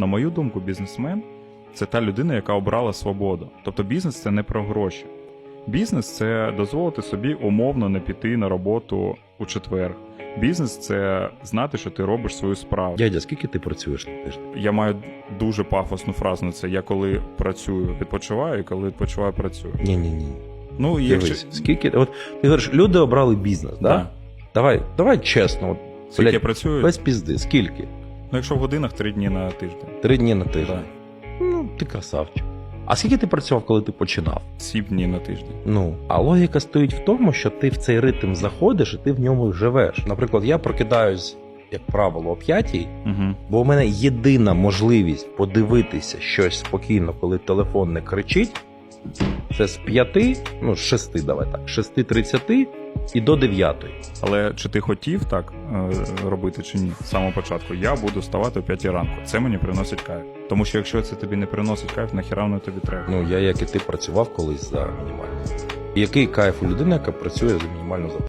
На мою думку, бізнесмен це та людина, яка обрала свободу. Тобто бізнес це не про гроші. Бізнес це дозволити собі умовно не піти на роботу у четвер. Бізнес це знати, що ти робиш свою справу. Дядя, скільки ти працюєш на тиждень? Я маю дуже пафосну фразу на це. Я коли працюю, відпочиваю, і коли відпочиваю, працюю. Ні, ні, ні. Ну і якщо скільки. От ти говориш, люди обрали бізнес, да? Да. Давай, давай чесно, от, скільки блядь, я працюю, без пізди, скільки? Ну якщо в годинах три дні на тиждень. Три дні на тиждень. Да. Ну, ти красавчик. А скільки ти працював, коли ти починав? Сім днів на тиждень. Ну, а логіка стоїть в тому, що ти в цей ритм заходиш і ти в ньому живеш. Наприклад, я прокидаюсь, як правило, о п'ятій, Угу. бо у мене єдина можливість подивитися щось спокійно, коли телефон не кричить. Це з п'яти, ну з шести, давай так, шести тридцяти і до дев'ятої. Але чи ти хотів так е, робити чи ні? З самого початку я буду вставати о 5 ранку. Це мені приносить кайф. Тому що якщо це тобі не приносить кайф, нахіра воно тобі треба. Ну я як і ти працював колись за мінімальну. Який кайф у людини, яка працює за мінімальну зарплату?